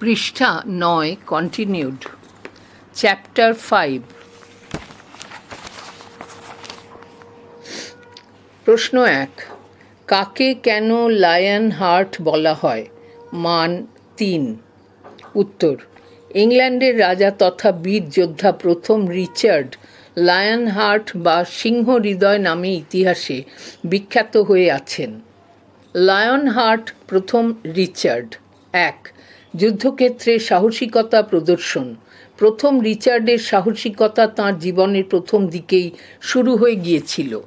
পৃষ্ঠা নয় continued chapter five প্রশ্ন এক, কাকে কেন লায়ন হার্ট বলা হয়? মান তিন। উত্তর, ইংল্যান্ডের রাজা তথা বীর যোদ্ধা প্রথম রিচার্ড লায়ন হার্ট বা সিংহ হৃদয় নামে ইতিহাসে বিখ্যাত হয়ে আছেন। লায়ন হার্ট প্রথম রিচার্ড। এক যুদ্ধক্ষেত্রে সাহসিকতা প্রদর্শন। প্রথম রিচার্ডের সাহসিকতা তাঁর জীবনের প্রথম দিকেই শুরু হয়ে গিয়েছিল।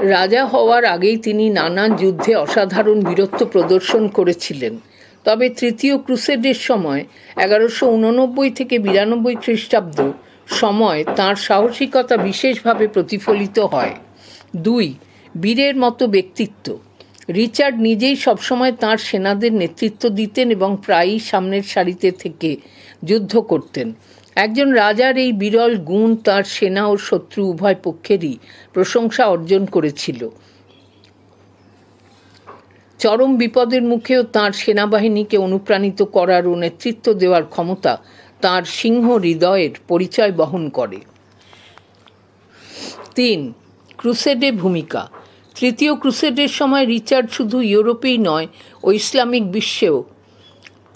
রাজা হওয়ার আগেই তিনি নানান যুদ্ধে অসাধারণ বীরত্ব প্রদর্শন করেছিলেন। তবে তৃতীয় ক্রুসেডের সময়, এগারোশো উননব্বই থেকে বিরানব্বই খ্রিস্টাব্দ সময় তাঁর সাহসিকতা বিশেষভাবে প্রতিফলিত হয়। দুই বীরের মতো ব্যক্তিত্ব। রিচার্ড নিজেই সবসময় তাঁর সেনাদের নেতৃত্ব দিতেন এবং প্রায়ই সামনের সারিতে থেকে যুদ্ধ করতেন। একজন রাজার এই বিরল গুণ তার সেনা ও শত্রু উভয় পক্ষেরই প্রশংসা অর্জন করেছিল। চরম বিপদের মুখেও তাঁর সেনাবাহিনীকে অনুপ্রাণিত করার ও নেতৃত্ব দেওয়ার ক্ষমতা তাঁর সিংহ হৃদয়ের পরিচয় বহন করে। তিন, ক্রুসেডে ভূমিকা। তৃতীয় ক্রুসেডের সময় রিচার্ড শুধু ইউরোপেই নয়, ও ইসলামিক বিশ্বেও।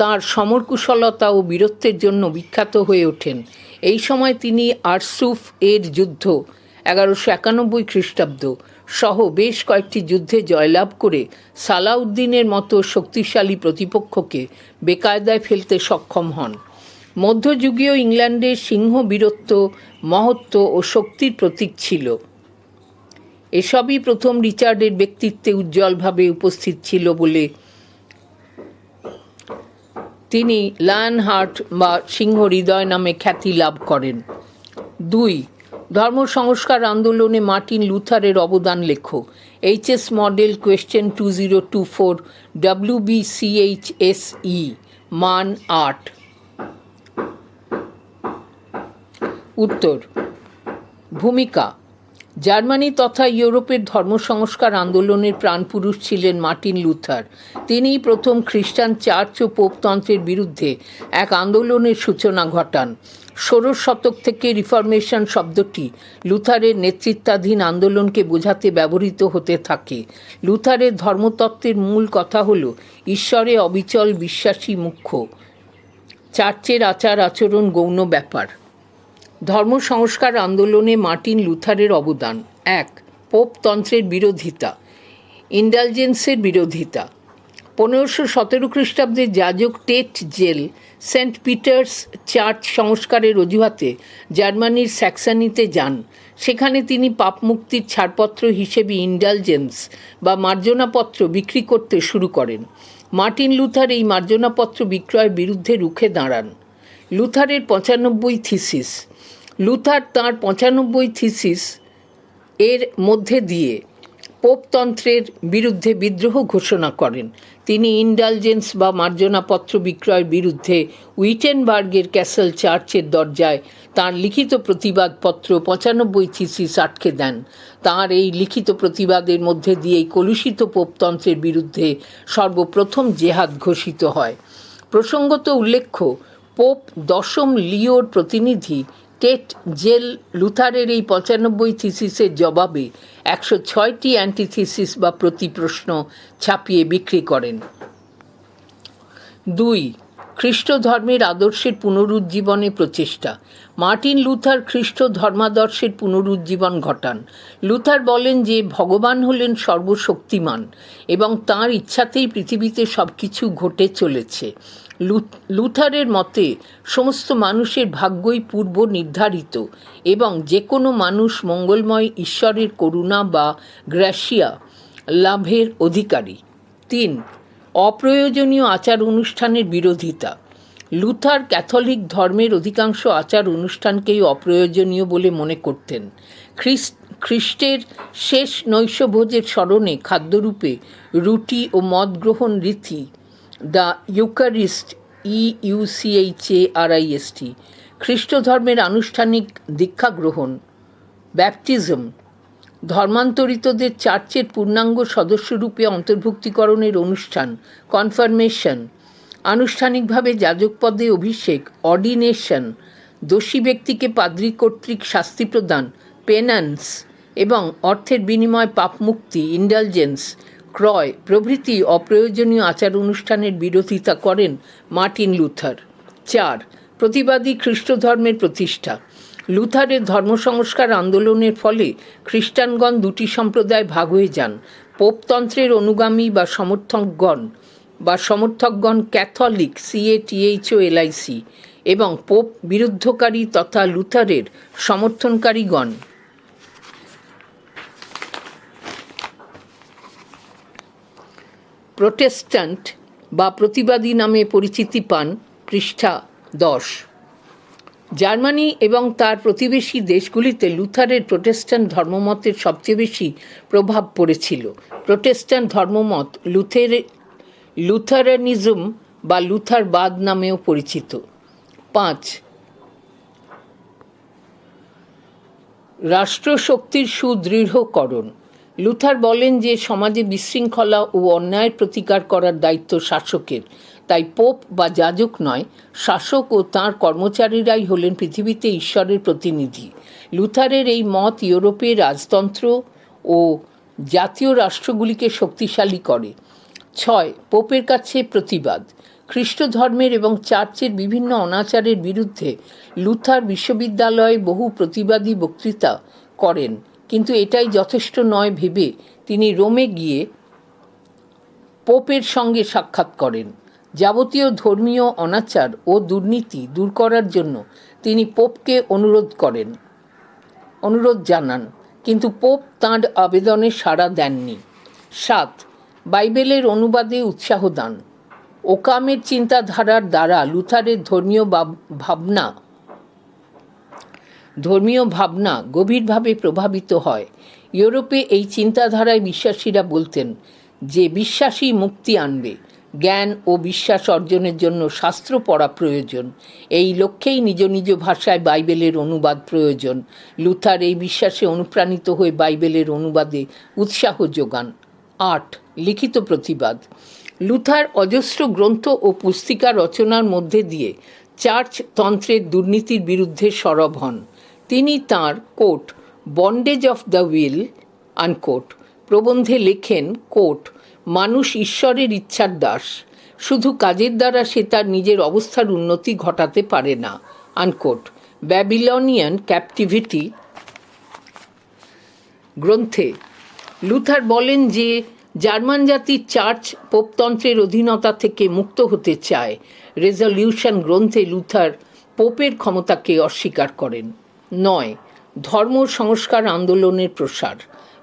তাঁর সমরকুশলতা ও বীরত্বের জন্য বিখ্যাত হয়ে ওঠেন। এই সময় তিনি আরসুফ এর যুদ্ধ, এগারোশো একানব্বই খ্রিস্টাব্দ সহ বেশ কয়েকটি যুদ্ধে জয়লাভ করে সালাউদ্দিনের মতো শক্তিশালী প্রতিপক্ষকে বেকায়দায় ফেলতে সক্ষম হন। মধ্যযুগীয় ইংল্যান্ডের সিংহ বীরত্ব মহত্ব ও শক্তির প্রতীক ছিল। এসবই প্রথম রিচার্ডের ব্যক্তিত্বে উজ্জ্বলভাবে উপস্থিত ছিল বলে তিনি লায়ন হার্ট বা সিংহ হৃদয় নামে খ্যাতি লাভ করেন। দুই, ধর্ম সংস্কার আন্দোলনে মার্টিন লুথারের অবদান লেখো HS model question two zero two four W B E, মান আট। উত্তর, ভূমিকা জার্মানি তথা ইউরোপের ধর্ম সংস্কার আন্দোলনের প্রাণপুরুষ ছিলেন মার্টিন লুথার। তিনিই প্রথম খ্রিস্টান চার্চ ও পোপতন্ত্রের বিরুদ্ধে এক আন্দোলনের সূচনা ঘটান। ষোড়শ শতক থেকে রিফরমেশন শব্দটি লুথারের নেতৃত্বাধীন আন্দোলনকে বোঝাতে ব্যবহৃত হতে থাকে। লুথারের ধর্মতত্ত্বের মূল কথা হল ঈশ্বরে অবিচল বিশ্বাসী মুখ্য। চার্চের আচার আচরণ গৌণ ব্যাপার। ধর্ম সংস্কার আন্দোলনে মার্টিন লুথারের অবদান। এক, পোপতন্ত্রের বিরোধিতা। ইন্ডালজেন্সের বিরোধিতা। পনেরোশো সতেরো খ্রিস্টাব্দে যাজক Tetzel Saint Peter's church সংস্কারের অজুহাতে জার্মানির স্যাক্সানিতে যান। সেখানে তিনি পাপ মুক্তির ছাড়পত্র হিসেবে ইন্ডালজেন্স বা মার্জনাপত্র বিক্রি করতে শুরু করেন। মার্টিন লুথার এই মার্জনাপত্র বিক্রয়ের বিরুদ্ধে রুখে দাঁড়ান। লুথারের পঁচানব্বই থিসিস। লুথার তাঁর পঁচানব্বই থিসিস এর মধ্যে দিয়ে পোপতন্ত্রের বিরুদ্ধে বিদ্রোহ ঘোষণা করেন। তিনি ইন্ডালজেন্স বা মার্জনাপত্র বিক্রয়ের বিরুদ্ধে উইটেনবার্গের ক্যাসেল চার্চের দরজায় তাঁর লিখিত প্রতিবাদপত্র পঁচানব্বই থিসিস আটকে দেন। তাঁর এই লিখিত প্রতিবাদের মধ্যে দিয়েই কলুষিত পোপতন্ত্রের বিরুদ্ধে সর্বপ্রথম জেহাদ ঘোষিত হয়। প্রসঙ্গত উল্লেখ্য পোপ দশম লিওর প্রতিনিধি টেট জেল লুথারের এই পঁচানব্বই থিসিসের জবাবে একশো ছয়টি অ্যান্টিথিসিস বা প্রতিপ্রশ্ন ছাপিয়ে বিক্রি করেন। দুই, খ্রিস্ট ধর্মের আদর্শের পুনরুজ্জীবনে প্রচেষ্টা। মার্টিন লুথার খ্রিস্ট ধর্মাদর্শের পুনরুজ্জীবন ঘটান। লুথার বলেন যে, ভগবান হলেন সর্বশক্তিমান এবং তাঁর ইচ্ছাতেই পৃথিবীতে সব কিছু ঘটে চলেছে। লুথারের মতে, সমস্ত মানুষের ভাগ্যই পূর্ব নির্ধারিত এবং যে কোনো মানুষ মঙ্গলময় ঈশ্বরের করুণা বা গ্র্যাসিয়া লাভের অধিকারী। তিন, অপ্রয়োজনীয় আচার অনুষ্ঠানের বিরোধিতা। লুথার ক্যাথলিক ধর্মের অধিকাংশ আচার অনুষ্ঠানকেই অপ্রয়োজনীয় বলে মনে করতেন। খ্রিস্ট, খ্রিস্টের শেষ নৈশভোজের স্মরণে খাদ্যরূপে রুটি ও মদ গ্রহণ রীতি দ্য ইউকারিস্ট ই ইউসিএইচএ আরআইএসটি খ্রিস্ট ধর্মের আনুষ্ঠানিক দীক্ষা গ্রহণ, ব্যাপটিজম, ধর্মান্তরিতদের চার্চের পূর্ণাঙ্গ সদস্যরূপে অন্তর্ভুক্তিকরণের অনুষ্ঠান, কনফার্মেশন, আনুষ্ঠানিকভাবে যাজক পদে অভিষেক, অর্ডিনেশন, দোষী ব্যক্তিকে পাদ্রী কর্তৃক শাস্তি প্রদান, পেনান্স এবং অর্থের বিনিময় পাপমুক্তি, ইন্ডালজেন্স ক্রয়, প্রভৃতি অপ্রয়োজনীয় আচার অনুষ্ঠানের বিরোধিতা করেন মার্টিন লুথার। চার, প্রতিবাদী খ্রিস্ট ধর্মের প্রতিষ্ঠা। লুথারের ধর্ম সংস্কার আন্দোলনের ফলে খ্রিস্টানগণ দুটি সম্প্রদায় ভাগ হয়ে যান, পোপতন্ত্রের অনুগামী বা সমর্থকগণ বা সমর্থকগণ ক্যাথলিক সিএটিএইচও এলআইসি এবং পোপ বিরুদ্ধকারী তথা লুথারের সমর্থনকারীগণ। প্রোটেস্ট্যান্ট বা প্রতিবাদী নামে পরিচিতি পান পৃষ্ঠা দশ। জার্মানি এবং তার প্রতিবেশী দেশগুলিতে লুথারের প্রোটেস্ট্যান্ট ধর্মমতের সবচেয়ে বেশি প্রভাব পড়েছিল। প্রোটেস্ট্যান্ট ধর্মমত লুথের, লুথারানিজম বা লুথারবাদ নামেও পরিচিত। পাঁচ। রাষ্ট্রশক্তির সুদৃঢ়করণ। লুথার বলেন যে সমাজে বিশৃঙ্খলা ও অন্যায়ের প্রতিকার করার দায়িত্ব শাসকের। তাই পোপ বা যাজক নয়, শাসক ও তাঁর কর্মচারীরাই হলেন পৃথিবীতে ঈশ্বরের প্রতিনিধি। লুথারের এই মত ইউরোপের রাজতন্ত্র ও জাতীয় রাষ্ট্রগুলিকে শক্তিশালী করে। ছয়, পোপের কাছে প্রতিবাদ। খ্রিস্ট ধর্মের এবং চার্চের বিভিন্ন অনাচারের বিরুদ্ধে লুথার বিশ্ববিদ্যালয়ে বহু প্রতিবাদী বক্তৃতা করেন। কিন্তু এটাই যথেষ্ট নয় ভেবে তিনি রোমে গিয়ে পোপের সঙ্গে সাক্ষাৎ করেন। যাবতীয় ধর্মীয় অনাচার ও দুর্নীতি দূর করার জন্য তিনি পোপকে অনুরোধ করেন, অনুরোধ জানান, কিন্তু পোপ তাঁর আবেদনে সাড়া দেননি। সাত, বাইবেলের অনুবাদে উৎসাহ দান। ওকামের চিন্তাধারার দ্বারা লুথারের ধর্মীয় ভাবনা ধর্মীয় ভাবনা গভীরভাবে প্রভাবিত হয়। ইউরোপে এই চিন্তাধারায় বিশ্বাসীরা বলতেন যে বিশ্বাসী মুক্তি আনবে। জ্ঞান ও বিশ্বাস অর্জনের জন্য শাস্ত্র পড়া প্রয়োজন। এই লক্ষ্যেই নিজ নিজ ভাষায় বাইবেলের অনুবাদ প্রয়োজন। লুথার এই বিশ্বাসে অনুপ্রাণিত হয়ে বাইবেলের অনুবাদে উৎসাহ যোগান। আট, লিখিত প্রতিবাদ। লুথার অজস্র গ্রন্থ ও পুস্তিকা রচনার মধ্যে দিয়ে চার্চ তন্ত্রের দুর্নীতির বিরুদ্ধে সরব হন। তিনি তাঁর quote bondage of the will unquote প্রবন্ধে লেখেন, কোট, মানুষ ঈশ্বরের ইচ্ছার দাস, শুধু কাজের দ্বারা সে তার নিজের অবস্থার উন্নতি ঘটাতে পারে না আনকোট ব্যাবিলনিয়ান ক্যাপটিভিটি গ্রন্থে। লুথার বলেন যে, জার্মান জাতি চার্চ পোপতন্ত্রের অধীনতা থেকে মুক্ত হতে চায়। রেজলিউশন গ্রন্থে লুথার পোপের ক্ষমতাকে অস্বীকার করেন। নয়, ধর্ম সংস্কার আন্দোলনের প্রসার।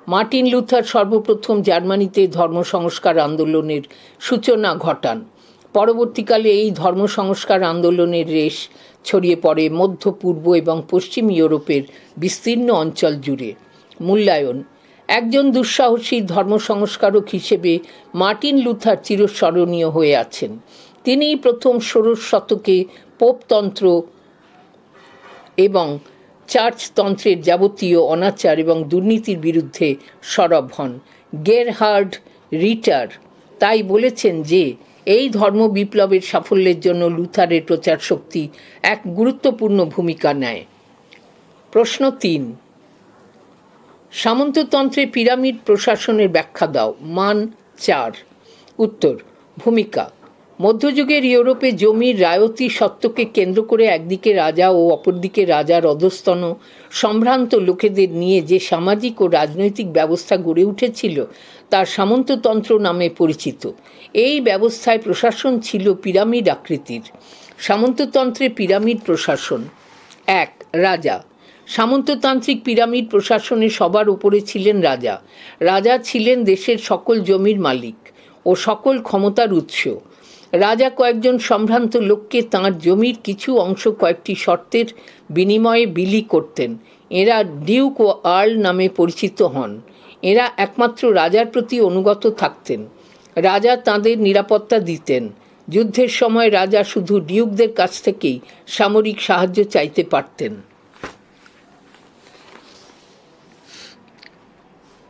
মার্টিন লুথার সর্বপ্রথম জার্মানিতে ধর্ম সংস্কার আন্দোলনের সূচনা ঘটান। পরবর্তীকালে এই ধর্ম সংস্কার আন্দোলনের রেশ ছড়িয়ে পড়ে মধ্য, পূর্ব এবং পশ্চিম ইউরোপের বিস্তীর্ণ অঞ্চল জুড়ে। মূল্যায়ন। একজন দুঃসাহসী ধর্ম সংস্কারক হিসেবে মার্টিন লুথার চিরস্মরণীয় হয়ে আছেন। তিনিই প্রথম ষোড়শ শতকে পোপতন্ত্র এবং চার্চতন্ত্রের যাবতীয় অনাচার এবং দুর্নীতির বিরুদ্ধে সরব হন। গেরহার্ড রিটার তাই বলেছেন যে, এই ধর্ম বিপ্লবের সাফল্যের জন্য লুথারের প্রচার শক্তি এক গুরুত্বপূর্ণ ভূমিকা নেয়। প্রশ্ন তিন, সামন্ততন্ত্রে পিরামিড প্রশাসনের ব্যাখ্যা দাও। মান চার। উত্তর, ভূমিকা মধ্যযুগের ইউরোপে জমির রায়তি সত্ত্বকে কেন্দ্র করে একদিকে রাজা ও অপরদিকে রাজার অধস্তন সম্ভ্রান্ত লোকেদের নিয়ে যে সামাজিক ও রাজনৈতিক ব্যবস্থা গড়ে উঠেছিল, তার সামন্ততন্ত্র নামে পরিচিত। এই ব্যবস্থায় প্রশাসন ছিল পিরামিড আকৃতির। সামন্ততন্ত্রে পিরামিড প্রশাসন। এক, রাজা। সামন্ততান্ত্রিক পিরামিড প্রশাসনে সবার উপরে ছিলেন রাজা। রাজা ছিলেন দেশের সকল জমির মালিক ও সকল ক্ষমতার উৎস। রাজা কয়েকজন সম্ভ্রান্ত লোককে তাঁর জমির কিছু অংশ কয়েকটি শর্তের বিনিময়ে বিলি করতেন। এরা ডিউক ও আর্ল নামে পরিচিত হন। এরা একমাত্র রাজার প্রতি অনুগত থাকতেন। রাজা তাঁদের নিরাপত্তা দিতেন। যুদ্ধের সময় রাজা শুধু ডিউকদের কাছ থেকেই সামরিক সাহায্য চাইতে পারতেন।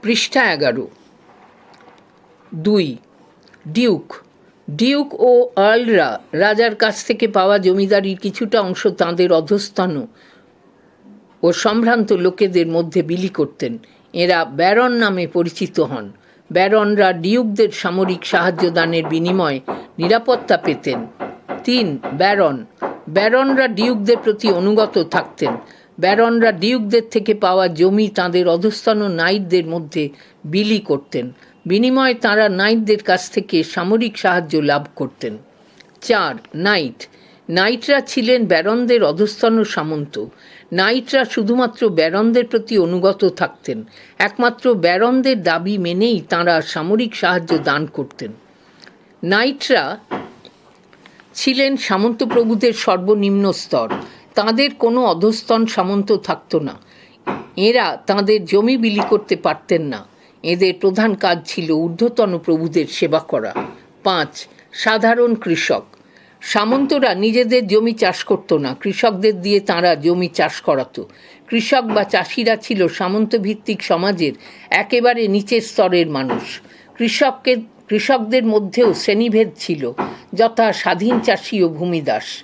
পৃষ্ঠা এগারো। দুই। ডিউক ডিউক ও আর্লরা রাজার কাছ থেকে পাওয়া জমিদারির কিছুটা অংশ তাঁদের অধস্থান ও সম্ভ্রান্ত লোকেদের মধ্যে বিলি করতেন। এরা ব্যারন নামে পরিচিত হন। ব্যারনরা ডিউকদের সামরিক সাহায্য দানের বিনিময়ে নিরাপত্তা পেতেন। তিন, ব্যারন। ব্যারনরা ডিউকদের প্রতি অনুগত থাকতেন। ব্যারনরা ডিউকদের থেকে পাওয়া জমি তাঁদের অধস্থান নাইটদের মধ্যে বিলি করতেন। বিনিময়ে তাঁরা নাইটদের কাছ থেকে সামরিক সাহায্য লাভ করতেন। চার, নাইট। নাইটরা ছিলেন ব্যারনদের অধস্থান সামন্ত। নাইটরা শুধুমাত্র ব্যারনদের প্রতি অনুগত থাকতেন। একমাত্র ব্যারনদের দাবি মেনেই তাঁরা সামরিক সাহায্য দান করতেন। নাইটরা ছিলেন সামন্ত প্রভুদের সর্বনিম্ন স্তর। তাঁদের কোনো অধস্তন সামন্ত থাকতো না। এরা তাঁদের জমি বিলি করতে পারতেন না। এদের প্রধান কাজ ছিল ঊর্ধ্বতন প্রভুদের সেবা করা। পাঁচ, সাধারণ কৃষক। সামন্তরা নিজেদের জমি চাষ করতো না। কৃষকদের দিয়ে তাঁরা জমি চাষ করাতো। কৃষক বা চাষিরা ছিল সামন্ত ভিত্তিক সমাজের একেবারে নিচের স্তরের মানুষ। কৃষককে, কৃষকদের মধ্যেও শ্রেণীভেদ ছিল। যথা স্বাধীন চাষি ও ভূমিদাস।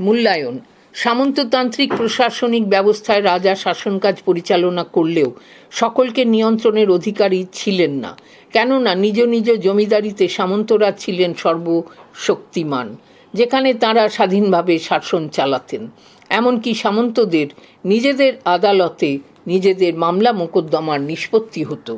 মূল্যায়ন। সামন্ততান্ত্রিক প্রশাসনিক ব্যবস্থায় রাজা শাসনকাজ পরিচালনা করলেও সকলকে নিয়ন্ত্রণের অধিকারী ছিলেন না। কেননা নিজ নিজ জমিদারিতে সামন্তরা ছিলেন সর্বশক্তিমান, যেখানে তারা স্বাধীনভাবে শাসন চালাতেন। এমনকি সামন্তদের নিজেদের আদালতে নিজেদের মামলা মোকদ্দমার নিষ্পত্তি হতো।